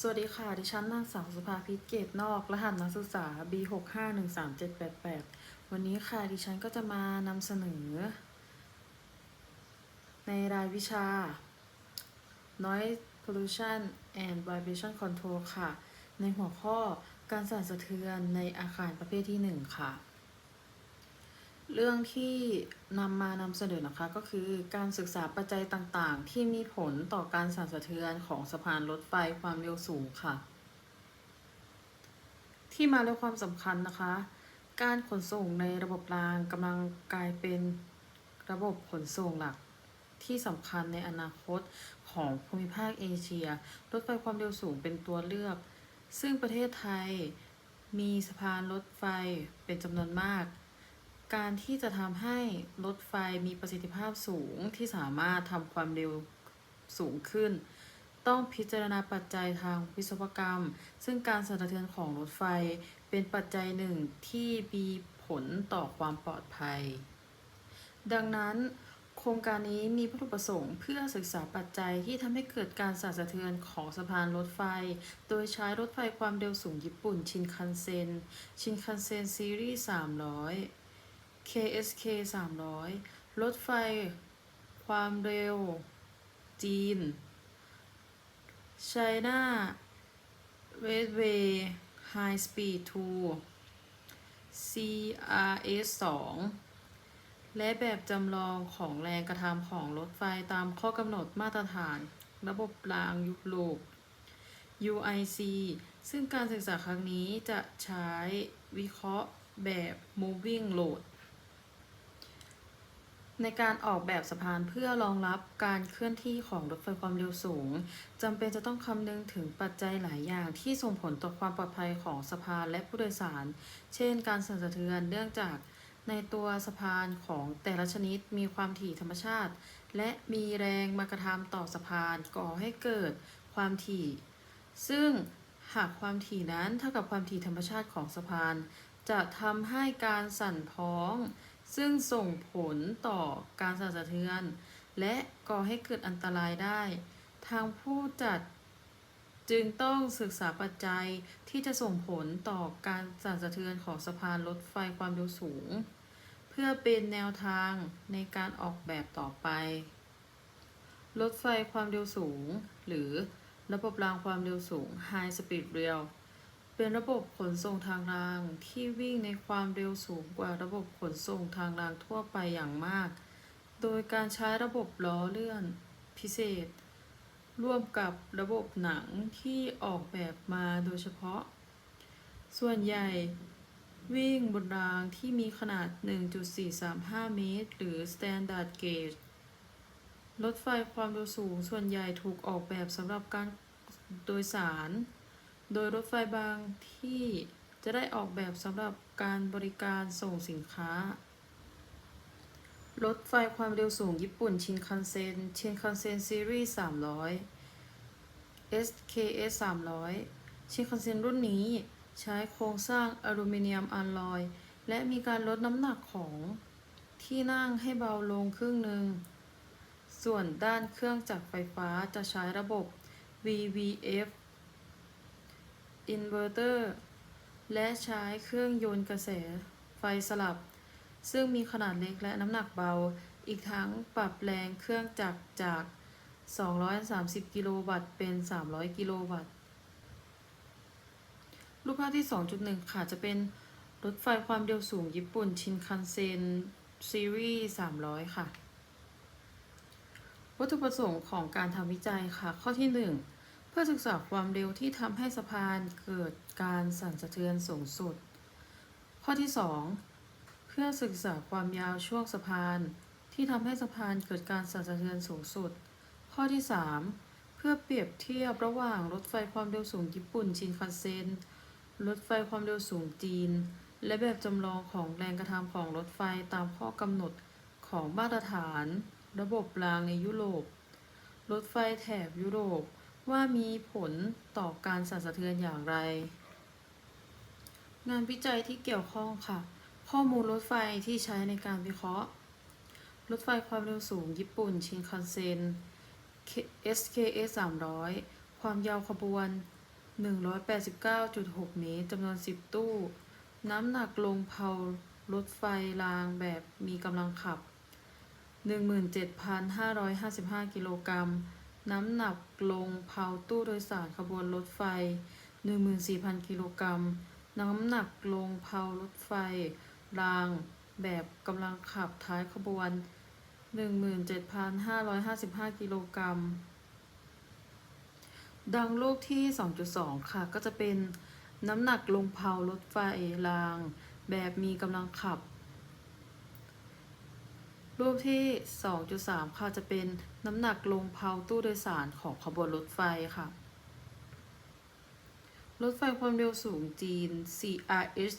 สวัสดีค่ะ ดิฉันนางสาวสุภาพิษเกตนอก รหัสนักศึกษา B 6 5 1 3 7 8 8วันนี้ค่ะ ดิฉันก็จะมานำเสนอ ในรายวิชา Noise Pollution and Vibration Control ค่ะ ในหัวข้อการสั่นสะเทือนในอาคารประเภทที่ 1 ค่ะ เรื่องที่นำมานำเสนอนะคะก็คือการศึกษาปัจจัยต่างๆ ที่มีผลต่อการสั่นสะเทือนของสะพานรถไฟความเร็วสูงค่ะ ที่มาและความสำคัญนะคะ การขนส่งในระบบรางกำลังกลายเป็นระบบขนส่งหลัก ที่สำคัญในอนาคตของภูมิภาคเอเชีย รถไฟความเร็วสูงเป็นตัวเลือก ซึ่งประเทศไทยมีสะพานรถไฟเป็นจำนวนมาก การที่จะทำให้รถไฟมีประสิทธิภาพสูงที่สามารถทำความเร็วสูงขึ้น ต้องพิจารณาปัจจัยทางวิศวกรรม ซึ่งการสั่นสะเทือนของรถไฟเป็นปัจจัยหนึ่งที่มีผลต่อความปลอดภัย ดังนั้น โครงการนี้มีวัตถุประสงค์เพื่อศึกษาปัจจัยที่ทำให้เกิดการสั่นสะเทือนของสะพานรถไฟ โดยใช้รถไฟความเร็วสูงญี่ปุ่นชินคันเซ็นชินคันเซ็นซีรีส์300 KSK 300 รถไฟ ความเร็ว จีน China Railway High Speed 2 CRS 2 และแบบจำลองของแรงกระทำของรถไฟตามข้อกำหนดมาตรฐาน ระบบรางยุโรป UIC ซึ่งการศึกษาครั้งนี้จะใช้วิเคราะห์แบบ moving load ในการออกแบบสะพานเพื่อรองรับการเคลื่อนที่ของรถไฟความเร็วสูงจำเป็นจะต้องคำนึงถึงปัจจัยหลายอย่างที่ส่งผลต่อความปลอดภัยของสะพานและผู้โดยสาร เช่น การสั่นสะเทือนเนื่องจากในตัวสะพานของแต่ละชนิดมีความถี่ธรรมชาติ และมีแรงมากระทำต่อสะพานก่อให้เกิดความถี่ ซึ่งหากความถี่นั้นเท่ากับความถี่ธรรมชาติของสะพาน จะทำให้การสั่นพ้อง ซึ่งส่งผลต่อการสั่นสะเทือน และก่อให้เกิดอันตรายได้ ทางผู้จัดจึงต้องศึกษาปัจจัยที่จะส่งผลต่อการสั่นสะเทือนของสะพานรถไฟความเร็วสูง เพื่อเป็นแนวทางในการออกแบบต่อไป รถไฟความเร็วสูง หรือระบบรางความเร็วสูง High Speed Rail เป็นระบบขนส่งทางรางที่วิ่งในความเร็วสูงกว่าระบบขนส่งทางรางทั่วไปอย่างมาก โดยการใช้ระบบล้อเลื่อนพิเศษ ร่วมกับระบบหนังที่ออกแบบมาโดยเฉพาะ ส่วนใหญ่วิ่งบนรางที่มีขนาด 1.435 เมตร หรือ Standard Gauge รถไฟความเร็วสูงส่วนใหญ่ถูกออกแบบสำหรับการโดยสาร โดยรถไฟบางที่จะได้ออกแบบสำหรับการบริการส่งสินค้า รถไฟความเร็วสูงญี่ปุ่นชินคันเซ็นชินคันเซ็นซีรีส์300 SKS 300 ชินคันเซ็นรุ่นนี้ใช้โครงสร้างอลูมิเนียมอลลอย และมีการลดน้ำหนักของที่นั่งให้เบาลงครึ่งหนึ่ง ส่วนด้านเครื่องจักรไฟฟ้าจะใช้ระบบ VVF Inverter และใช้เครื่องยนต์กระแสไฟสลับ ซึ่งมีขนาดเล็กและน้ำหนักเบา อีกทั้งปรับแรงเครื่องจักรจาก 230 กิโลวัตต์เป็น 300 กิโลวัตต์ รูปภาพที่ 2.1 ค่ะ จะเป็นรถไฟความเร็วสูงญี่ปุ่นชินคันเซ็นซีรีส์ 300 ค่ะ วัตถุประสงค์ของการทำวิจัยค่ะ ข้อที่ 1 พื่อศึกษาความเร็วที่ทำให้สะพานเกิดการสั่นสะเทือนสูงสุด ข้อที่ 2 เพื่อศึกษาความยาวช่วงสะพาน ที่ทำให้สะพานเกิดการสั่นสะเทือนสูงสุด ข้อที่ 3 เพื่อเปรียบเทียบระหว่างรถไฟความเร็วสูงญี่ปุ่นชินคันเซ็นรถไฟความเร็วสูงจีน และแบบจำลองของแรงกระทำของรถไฟตามข้อกำหนดของมาตรฐาน ระบบรางในยุโรป รถไฟแถบยุโรป ว่ามีผลต่อการสั่นสะเทือนอย่างไร งานวิจัยที่เกี่ยวข้องค่ะ ข้อมูลรถไฟที่ใช้ในการวิเคราะห์ รถไฟความเร็วสูงญี่ปุ่น ชินคันเซ็น SKS 300 ความยาวขบวน 189.6 เมตรจำนวน 10 ตู้ น้ำหนักลงเพารถไฟรางแบบมีกำลังขับ 17,555 กิโลกรัม น้ำหนักลงเพาตู้โดยสารขบวนรถไฟ 14,000 กิโลกรัม น้ำหนักลงเพารถไฟ รางแบบกำลังขับท้ายขบวน 17,555 กิโลกรัม ดังรูปที่ 2.2 ค่ะ ก็จะเป็นน้ำหนักลงเพารถไฟราง แบบมีกำลังขับ รูปที่ 2.3 ค่ะจะเป็นน้ำหนักลงเพาตู้โดยสารของขบวนรถไฟค่ะ รถไฟความเร็วสูงจีน CRS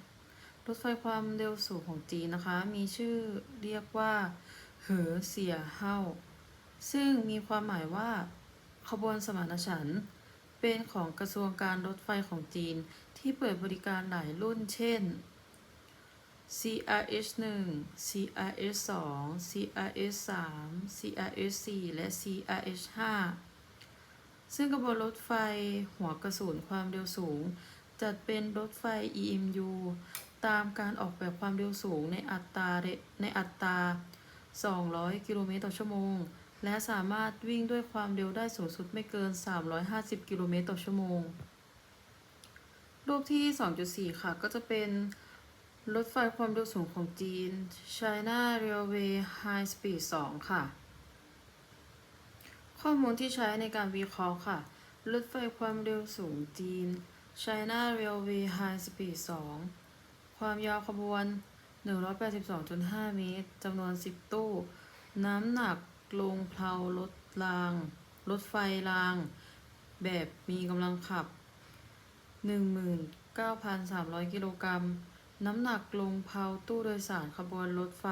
2รถไฟความเร็วสูงของจีนนะคะ มีชื่อเรียกว่าเหอเสียเฮาซึ่งมีความหมายว่า ขบวนสมานฉันท์เป็นของกระทรวงการรถไฟของจีนที่เปิดบริการหลายรุ่น เช่น CRS 1 CRS 2 CRS 3 CRS 4และ CRS 5 ซึ่งกระบวนรถไฟหัวกระสุนความเร็วสูง จัดเป็นรถไฟ EMU ตามการออกแบบความเร็วสูงในอัตราในอัตรา 200 กิโลเมตรต่อชั่วโมง และสามารถวิ่งด้วยความเร็วได้สูงสุดไม่เกิน 350 กิโลเมตรต่อชั่วโมง รูปที่ 2.4 ค่ะ ก็จะเป็น รถไฟความเร็วสูงของจีน China Railway High Speed 2 ค่ะ ข้อมูลที่ใช้ในการวิเคราะห์ค่ะ รถไฟความเร็วสูงจีน China Railway High Speed 2 ความยาวขบวน 182.5 เมตร จำนวน 10 ตู้ น้ำหนักลงเพลารถราง รถไฟราง แบบมีกำลังขับ 19,300 กิโลกรัม น้ำหนักลงเพาตู้โดยสารขบวนรถไฟ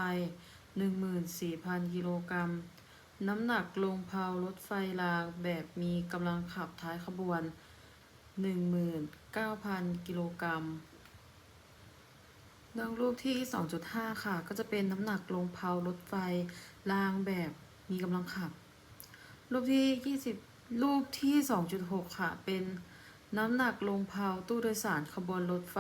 14,000 กิโลกรัม น้ำหนักลงเพารถไฟรางแบบมีกำลังขับท้ายขบวน 19,000 กิโลกรัมดังรูปที่ 2.5 ค่ะ ก็จะเป็นน้ำหนักลงเพารถไฟรางแบบมีกำลังขับ รูปที่ 20 รูปที่ 2.6 ค่ะ เป็นน้ำหนักลงเพาตู้โดยสารขบวนรถไฟ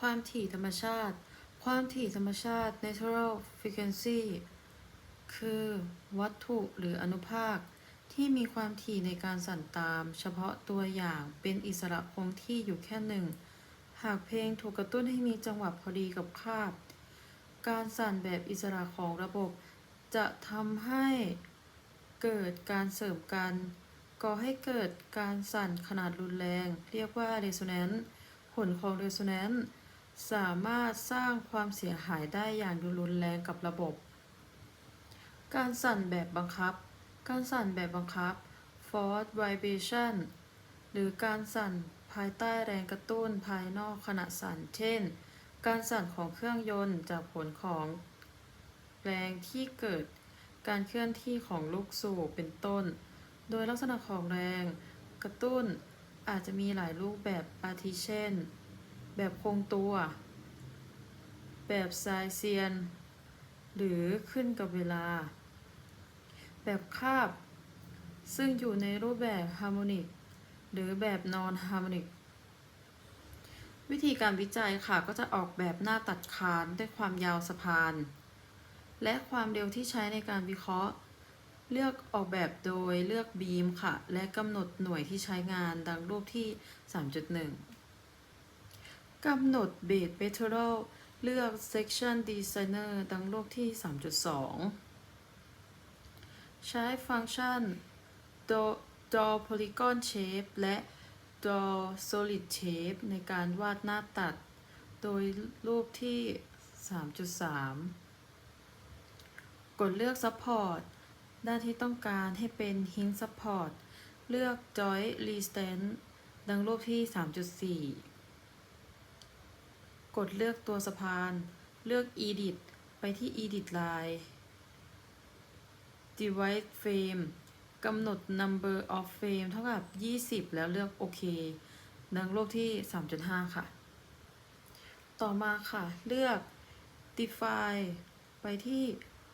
ความถี่ธรรมชาติ ความถี่ธรรมชาติ natural frequency คือวัตถุหรืออนุภาค ที่มีความถี่ในการสั่นตาม เฉพาะตัวอย่างเป็นอิสระคงที่อยู่แค่หนึ่ง หากเพลงถูกกระตุ้นให้มีจังหวะพอดีกับคาบ การสั่นแบบอิสระของระบบ จะทำให้เกิดการเสริมกันก่อให้เกิดการสั่นขนาดรุนแรง เรียกว่า resonance ผลของ resonance สามารถสร้างความเสียหายได้อย่างรุนแรงกับระบบ การสั่นแบบบังคับ การสั่นแบบบังคับ force vibration หรือการสั่นภายใต้แรงกระตุ้นภายนอกขณะสั่น เช่น การสั่นของเครื่องยนต์จากผลของแรงที่เกิดการเคลื่อนที่ของลูกสูบเป็นต้น โดยลักษณะของแรงกระตุ้นอาจจะมีหลายรูปแบบอาทิเช่น แบบคงตัว แบบไซเซียน หรือขึ้นกับเวลา แบบคาบ ซึ่งอยู่ในรูปแบบฮาร์โมนิก หรือแบบนอนฮาร์โมนิก วิธีการวิจัยค่ะก็จะออกแบบหน้าตัดคานด้วยความยาวสะพาน และความเร็วที่ใช้ในการวิเคราะห์ เลือกออกแบบโดยเลือกบีมค่ะ และกำหนดหน่วยที่ใช้งานดังรูปที่ 3.1 กำหนดเบสเบเทอรัลเลือก Section Designer ดังโลกที่ 3.2 ใช้ฟังก์ชัน draw polygon shape และ draw solid shape ในการวาดหน้าตัด โดยรูปที่ 3.3 กดเลือก support ด้านที่ต้องการให้เป็น hint support เลือก joint resistance ดังรูปที่ 3.4 กดเลือกตัวสะพาน เลือก edit ไปที่ edit line divide frame กำหนด number of frame เท่ากับ 20 แล้วเลือกโอเคดังรูปที่ 3.5 ค่ะ ต่อมาค่ะ เลือก define ไปที่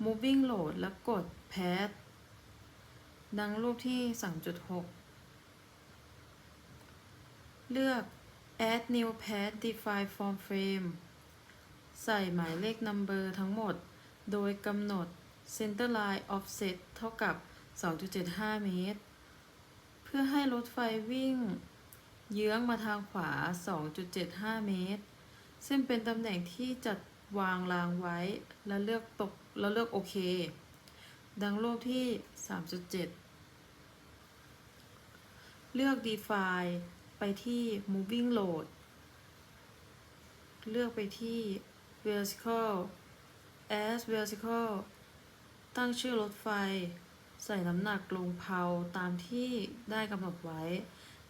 moving load แล้วกด path ดังรูปที่ 3.6 เลือก add new path define form frame ใส่หมายเลข number ทั้งหมด โดยกำหนด center line offset เท่ากับ 2.75 เมตร เพื่อให้รถไฟวิ่ง เยื้องมาทางขวา 2.75 เมตร ซึ่งเป็นตำแหน่งที่จัดวางรางไว้ และเลือกตกแล้วเลือกโอเค ดังรูปที่ 3.7 เลือก define ไปที่ moving load เลือกไปที่ vertical as vertical ตั้งชื่อรถไฟ ใส่น้ำหนักลงเพาตามที่ได้กำหนดไว้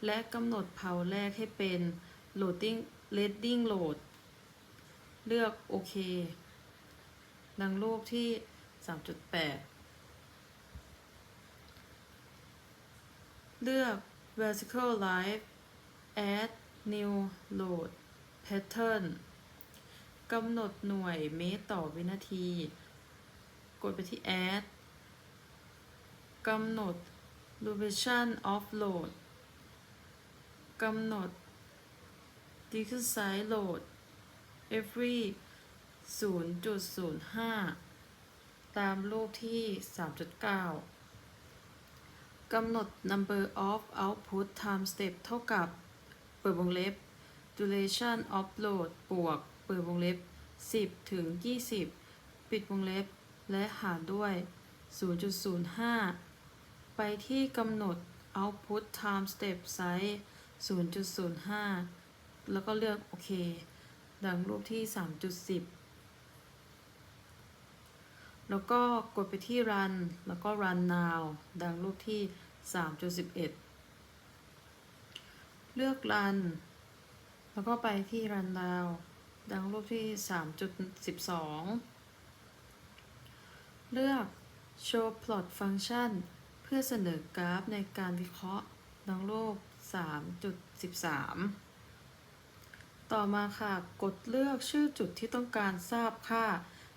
และกำหนดเพาแรกให้เป็น loading leading load เลือกโอเค ดังรูปที่ 3.8 เลือก vertical line add new load pattern กำหนดหน่วยเมตรต่อวินาที กดไปที่ add กำหนด duration of load กำหนด decrease size load every 0.05 ตามรูปที่ 3.9 กำหนด number of output time step เท่ากับ เปิดวงเล็บ duration of load บวก เปิดวงเล็บ 10 ถึง 20 ปิดวงเล็บ และหารด้วย 0.05 ไปที่กำหนด output time step size 0.05 แล้วก็เลือกโอเค ดังรูปที่ 3.10 แล้วก็กดไปที่ run แล้วก็ run now ดังรูปที่ 3.11 เลือก run แล้วก็ไปที่ run now ดังรูปที่ 3.12 เลือก show plot function เพื่อเสนอกราฟในการวิเคราะห์ ดังรูป 3.13 ต่อมาค่ะ กดเลือกชื่อจุดที่ต้องการทราบค่า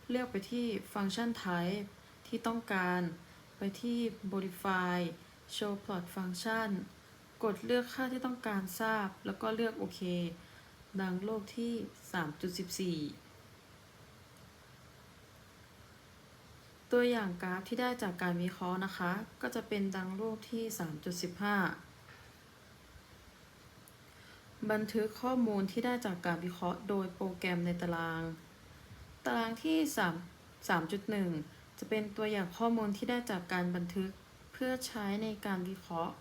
เลือกไปที่ function type ที่ต้องการ ไปที่ modify show plot function กดเลือกค่าที่ต้องการทราบ แล้วก็เลือกโอเค ดังรูปที่ 3.14 ตัวอย่างกราฟที่ได้จากการวิเคราะห์นะคะ ก็จะเป็นดังรูปที่ 3.15 บันทึกข้อมูลที่ได้จากการวิเคราะห์โดยโปรแกรมในตาราง ตารางที่ 3 3.1 จะเป็นตัวอย่างข้อมูลที่ได้จากการบันทึกเพื่อใช้ในการวิเคราะห์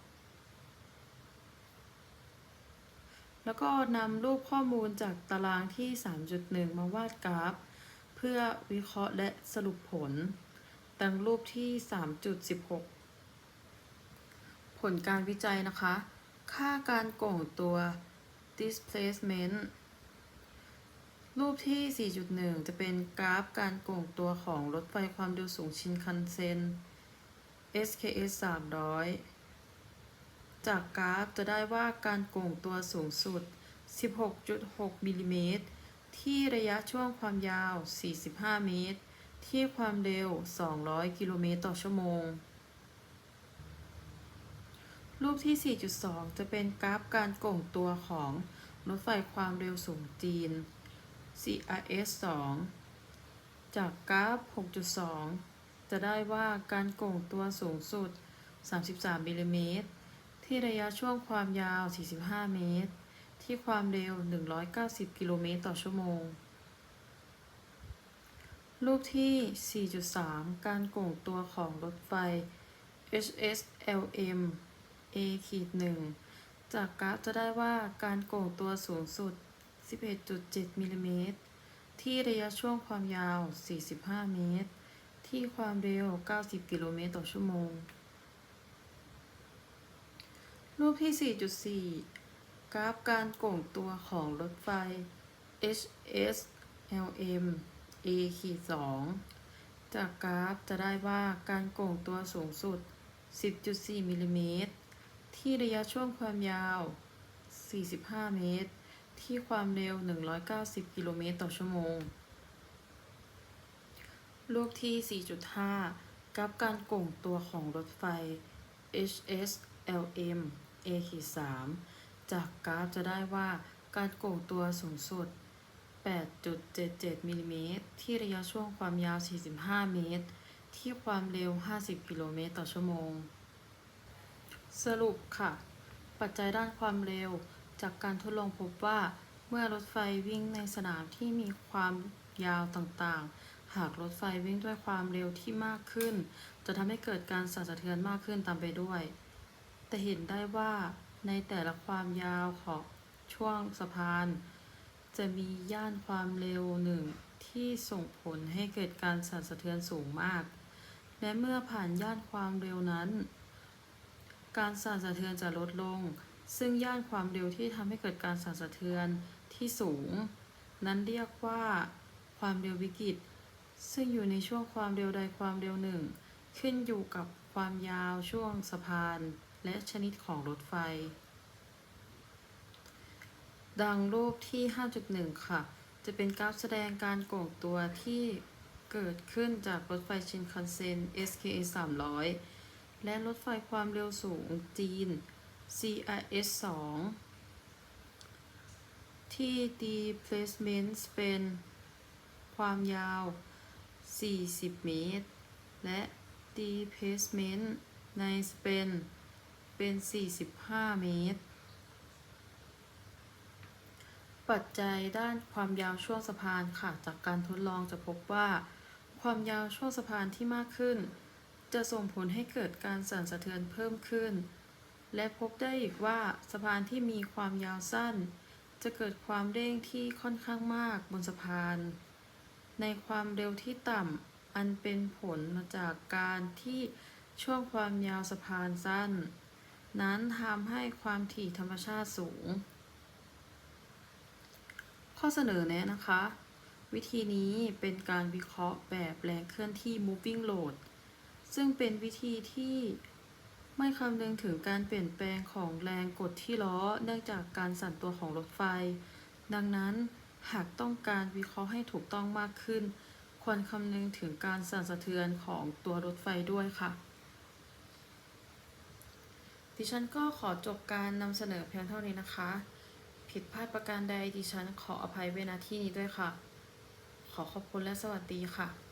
แล้วก็นำรูปข้อมูลจากตารางที่ 3.1 มาวาดกราฟ เพื่อวิเคราะห์และสรุปผล ดังรูปที่ 3.16 ผลการวิจัยนะคะ ค่าการโก่งตัว displacement รูปที่ 4.1 จะเป็นกราฟการโก่งตัวของรถไฟความเร็วสูงชินคันเซ็น SKS 300 จากกราฟจะได้ว่าการโก่งตัวสูงสุด 16.6มิลลิเมตรที่ระยะช่วงความยาว 45 เมตร ที่ความเร็ว 200 กิโลเมตรต่อชั่วโมง รูปที่ 4.2 จะเป็นกราฟการโก่งตัวของรถไฟความเร็วสูงจีน CRS 2 จากกราฟ 6.2 จะได้ว่าการโก่งตัวสูงสุด 33มิลลิเมตร ที่ระยะช่วงความยาว 45 เมตร ที่ความเร็ว 190 กิโลเมตรต่อชั่วโมง รูปที่ 4.3 การโก่งตัวของรถไฟ HSLM A-1 จากกราฟจะได้ว่าการโก่งตัวสูงสุด 11.7 มิลลิเมตร ที่ระยะช่วงความยาว 45 เมตร ที่ความเร็ว 90 กิโลเมตรต่อชั่วโมง รูปที่ 4.4 กราฟการโก่งตัวของรถไฟ HSLM A-2 จากกราฟจะได้ว่าการโก่งตัวสูงสุด 10.4 มิลลิเมตร ที่ระยะช่วงความยาว 45 เมตร ที่ความเร็ว 190 กิโลเมตรต่อชั่วโมง รูปที่ 4.5 กราฟการโก่งตัวของรถไฟ HS lm A ขีด3จากกราฟจะได้ว่าการโก่งตัวสูงสุด 8.77มิลลิเมตรที่ระยะช่วงความยาว 45 เมตร ที่ความเร็ว 50 กิโลเมตรต่อชั่วโมง สรุปค่ะ ปัจจัยด้านความเร็ว จากการทดลองพบว่า เมื่อรถไฟวิ่งในสนามที่มีความยาวต่างๆ หากรถไฟวิ่งด้วยความเร็วที่มากขึ้น จะทำให้เกิดการสั่นสะเทือนมากขึ้นตามไปด้วย แต่เห็นได้ว่าในแต่ละความยาวของช่วงสะพาน จะมีย่านความเร็วหนึ่งที่ส่งผลให้เกิดการสั่นสะเทือนสูงมาก และเมื่อผ่านย่านความเร็วนั้น การสั่นสะเทือนจะลดลง ซึ่งย่านความเร็วที่ทำให้เกิดการสั่นสะเทือนที่สูง นั้นเรียกว่าความเร็ววิกฤต ซึ่งอยู่ในช่วงความเร็วใดความเร็วหนึ่ง ขึ้นอยู่กับความยาวช่วงสะพาน และชนิดของรถไฟ ดังรูปที่ 5.1 ค่ะ จะเป็นกราฟแสดงการโก่งตัวที่เกิดขึ้นจากรถไฟชินคันเซ็น SKA 300 และรถไฟความเร็วสูงจีน CRS 2 ที่ displacement เป็นความยาว 40 เมตร และ displacement ใน span เป็น 45 เมตร ปัจจัยด้านความยาวช่วงสะพานค่ะ จากการทดลองจะพบว่า ความยาวช่วงสะพานที่มากขึ้น จะส่งผลให้เกิดการสั่นสะเทือนเพิ่มขึ้น และพบได้อีกว่าสะพานที่มีความยาวสั้น จะเกิดความเด้งที่ค่อนข้างมากบนสะพาน ในความเร็วที่ต่ำอันเป็นผลมาจากการที่ช่วงความยาวสะพานสั้น นั้นทำให้ความถี่ธรรมชาติสูง ข้อเสนอแนะนะคะ วิธีนี้เป็นการวิเคราะห์แบบแรงเคลื่อนที่ moving load ซึ่งเป็นวิธีที่ไม่คำนึงถึงการเปลี่ยนแปลงของแรงกดที่ล้อเนื่องจากการสั่นตัวของรถไฟ ดังนั้นหากต้องการวิเคราะห์ให้ถูกต้องมากขึ้น ควรคำนึงถึงการสั่นสะเทือนของตัวรถไฟด้วยค่ะ ดิฉันก็ขอจบการนำเสนอเพียงเท่านี้นะคะ ผิดพลาดประการใดดิฉันขออภัยเว้ณที่นี้ด้วยค่ะ ขอขอบคุณและสวัสดีค่ะ